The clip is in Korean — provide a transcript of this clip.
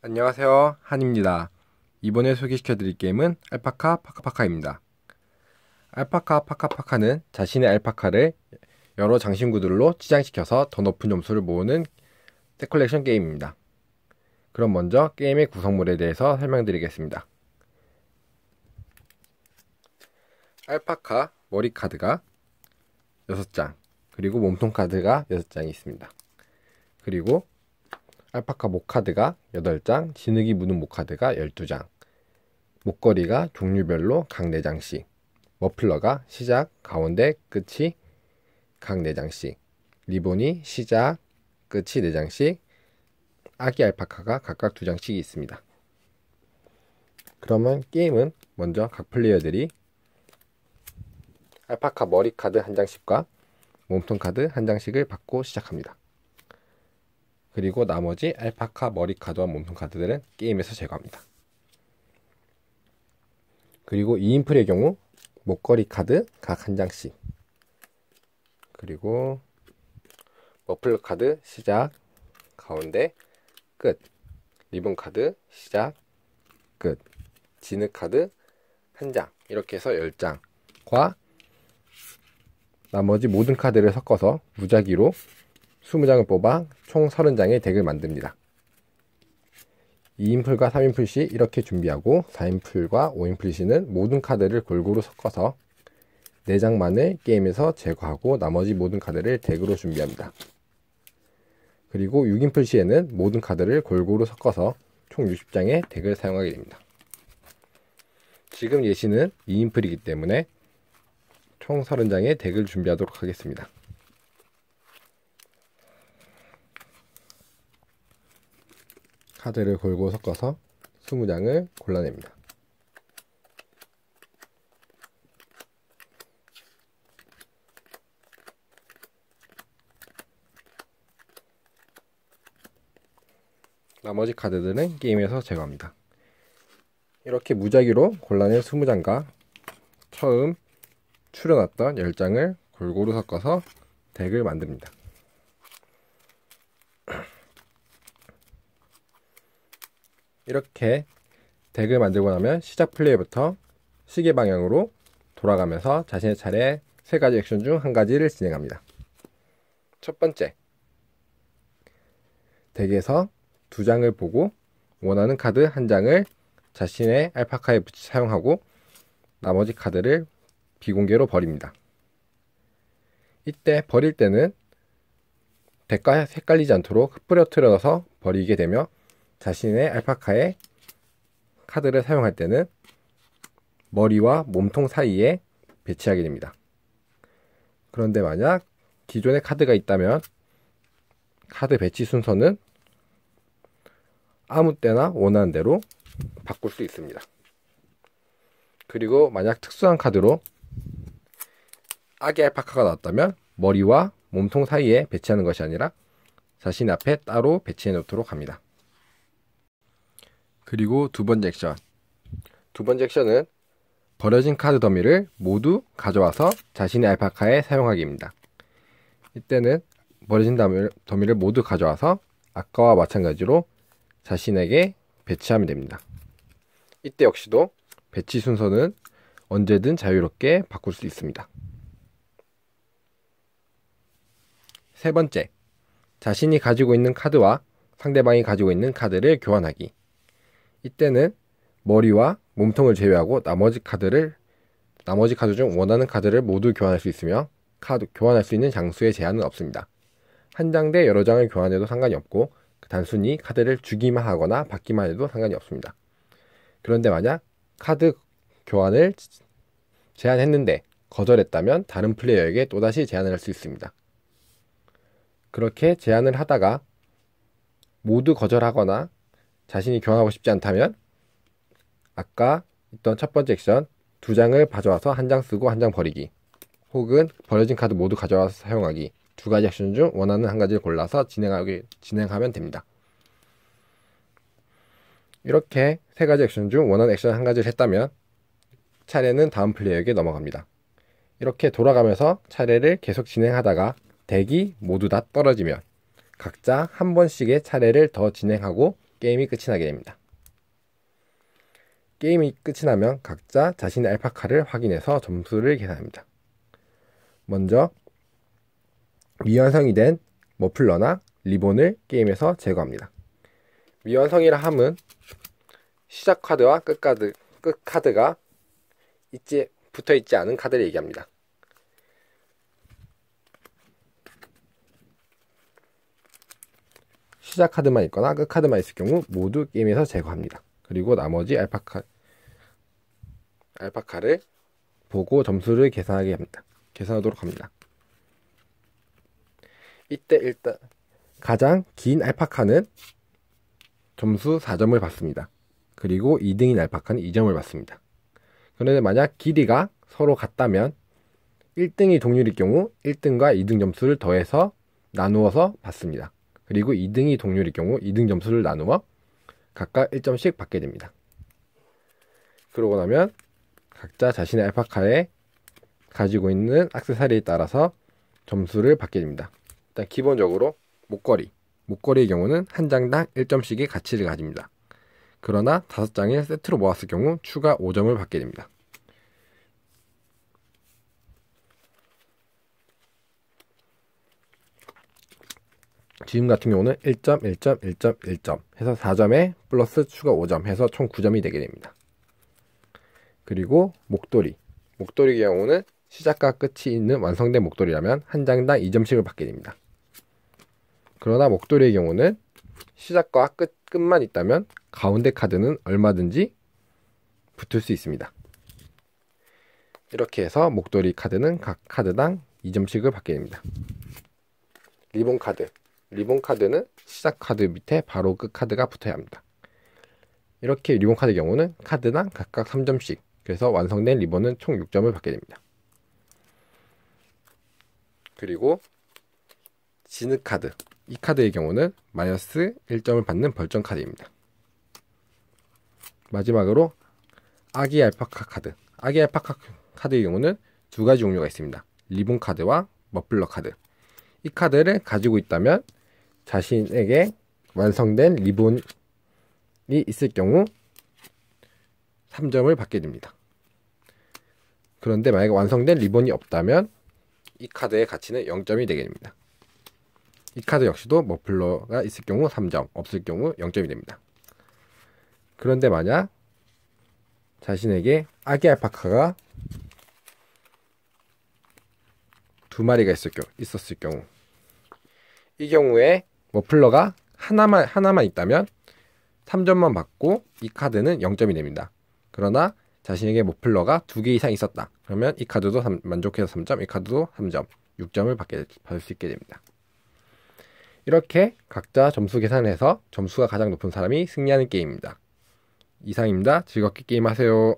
안녕하세요. 한입니다. 이번에 소개시켜 드릴 게임은 알파카 파카파카입니다. 알파카 파카파카는 자신의 알파카를 여러 장신구들로 치장시켜서 더 높은 점수를 모으는 데컬렉션 게임입니다. 그럼 먼저 게임의 구성물에 대해서 설명드리겠습니다. 알파카 머리 카드가 6장 그리고 몸통 카드가 6장이 있습니다. 그리고 알파카 목카드가 8장, 진흙이 묻은 목카드가 12장, 목걸이가 종류별로 각 4장씩, 머플러가 시작, 가운데, 끝이 각 4장씩, 리본이 시작, 끝이 4장씩, 아기 알파카가 각각 2장씩 있습니다. 그러면 게임은 먼저 각 플레이어들이 알파카 머리 카드 한 장씩과 몸통 카드 한 장씩을 받고 시작합니다. 그리고 나머지 알파카 머리 카드와 몸통 카드들은 게임에서 제거합니다. 그리고 2인풀의 경우 목걸이 카드 각 한 장씩. 그리고 머플러 카드 시작 가운데 끝. 리본 카드 시작 끝. 진흙 카드 한 장. 이렇게 해서 10장과 나머지 모든 카드를 섞어서 무작위로 20장을 뽑아 총 30장의 덱을 만듭니다. 2인풀과 3인풀 시 이렇게 준비하고 4인풀과 5인풀 시는 모든 카드를 골고루 섞어서 4장만을 게임에서 제거하고 나머지 모든 카드를 덱으로 준비합니다. 그리고 6인풀 시에는 모든 카드를 골고루 섞어서 총 60장의 덱을 사용하게 됩니다. 지금 예시는 2인풀이기 때문에 총 30장의 덱을 준비하도록 하겠습니다. 카드를 골고 섞어서 20장을 골라냅니다. 나머지 카드들은 게임에서 제거합니다. 이렇게 무작위로 골라낸 20장과 처음 추려놨던 10장을 골고루 섞어서 덱을 만듭니다. 이렇게 덱을 만들고 나면 시작 플레이부터 시계 방향으로 돌아가면서 자신의 차례 세 가지 액션 중 한 가지를 진행합니다. 첫 번째, 덱에서 두 장을 보고 원하는 카드 한 장을 자신의 알파카에 붙이 사용하고 나머지 카드를 비공개로 버립니다. 이때 버릴 때는 덱과 헷갈리지 않도록 흩뿌려뜨려서 버리게 되며 자신의 알파카의 카드를 사용할 때는 머리와 몸통 사이에 배치하게 됩니다. 그런데 만약 기존의 카드가 있다면 카드 배치 순서는 아무 때나 원하는 대로 바꿀 수 있습니다. 그리고 만약 특수한 카드로 아기 알파카가 나왔다면 머리와 몸통 사이에 배치하는 것이 아니라 자신 앞에 따로 배치해 놓도록 합니다. 그리고 두 번째 액션. 두 번째 액션은 버려진 카드 더미를 모두 가져와서 자신의 알파카에 사용하기입니다. 이때는 버려진 더미를 모두 가져와서 아까와 마찬가지로 자신에게 배치하면 됩니다. 이때 역시도 배치 순서는 언제든 자유롭게 바꿀 수 있습니다. 세 번째, 자신이 가지고 있는 카드와 상대방이 가지고 있는 카드를 교환하기. 이때는 머리와 몸통을 제외하고 나머지 카드를 나머지 카드 중 원하는 카드를 모두 교환할 수 있으며 카드 교환할 수 있는 장수의 제한은 없습니다. 한 장 대 여러 장을 교환해도 상관이 없고 단순히 카드를 주기만 하거나 받기만 해도 상관이 없습니다. 그런데 만약 카드 교환을 제한했는데 거절했다면 다른 플레이어에게 또다시 제한을 할 수 있습니다. 그렇게 제한을 하다가 모두 거절하거나 자신이 교환하고 싶지 않다면 아까 있던 첫 번째 액션 두 장을 가져와서 한 장 쓰고 한 장 버리기 혹은 버려진 카드 모두 가져와서 사용하기 두 가지 액션 중 원하는 한 가지를 골라서 진행하기, 진행하면 됩니다. 이렇게 세 가지 액션 중 원하는 액션 한 가지를 했다면 차례는 다음 플레이어에게 넘어갑니다. 이렇게 돌아가면서 차례를 계속 진행하다가 덱이 모두 다 떨어지면 각자 한 번씩의 차례를 더 진행하고 게임이 끝이 나게 됩니다. 게임이 끝이 나면 각자 자신의 알파카를 확인해서 점수를 계산합니다. 먼저 미완성이 된 머플러나 리본을 게임에서 제거합니다. 미완성이라 함은 시작 카드와 끝 카드, 끝 카드가 있지, 붙어 있지 않은 카드를 얘기합니다. 시작 카드만 있거나 끝 카드만 있을 경우 모두 게임에서 제거합니다. 그리고 나머지 알파카 알파카를 보고 점수를 계산하게 합니다. 계산하도록 합니다. 이때 일단 가장 긴 알파카는 점수 4점을 받습니다. 그리고 2등인 알파카는 2점을 받습니다. 그런데 만약 길이가 서로 같다면 1등이 동률일 경우 1등과 2등 점수를 더해서 나누어서 받습니다. 그리고 2등이 동률일 경우 2등 점수를 나누어 각각 1점씩 받게 됩니다. 그러고 나면 각자 자신의 알파카에 가지고 있는 악세사리에 따라서 점수를 받게 됩니다. 일단 기본적으로 목걸이. 목걸이의 경우는 한 장당 1점씩의 가치를 가집니다. 그러나 5장을 세트로 모았을 경우 추가 5점을 받게 됩니다. 지금 같은 경우는 1점, 1점, 1점, 1점 해서 4점에 플러스 추가 5점 해서 총 9점이 되게 됩니다. 그리고 목도리. 목도리의 경우는 시작과 끝이 있는 완성된 목도리라면 한 장당 2점씩을 받게 됩니다. 그러나 목도리의 경우는 시작과 끝, 끝만 있다면 가운데 카드는 얼마든지 붙을 수 있습니다. 이렇게 해서 목도리 카드는 각 카드당 2점씩을 받게 됩니다. 리본 카드. 리본 카드는 시작 카드 밑에 바로 끝 카드가 붙어야 합니다. 이렇게 리본 카드 경우는 카드당 각각 3점씩 그래서 완성된 리본은 총 6점을 받게 됩니다. 그리고 지느 카드 이 카드의 경우는 마이너스 1점을 받는 벌점 카드입니다. 마지막으로 아기 알파카 카드 아기 알파카 카드의 경우는 두 가지 종류가 있습니다. 리본 카드와 머플러 카드 이 카드를 가지고 있다면 자신에게 완성된 리본이 있을 경우 3점을 받게 됩니다. 그런데 만약에 완성된 리본이 없다면 이 카드의 가치는 0점이 되게 됩니다. 이 카드 역시도 머플러가 있을 경우 3점, 없을 경우 0점이 됩니다. 그런데 만약 자신에게 아기 알파카가 두 마리가 있었을 경우 이 경우에 머플러가 하나만 하나만 있다면 3점만 받고 이 카드는 0점이 됩니다. 그러나 자신에게 머플러가 두 개 이상 있었다. 그러면 이 카드도 3, 만족해서 3점, 이 카드도 3점, 6점을 받게 받을 수 있게 됩니다. 이렇게 각자 점수 계산해서 점수가 가장 높은 사람이 승리하는 게임입니다. 이상입니다. 즐겁게 게임하세요.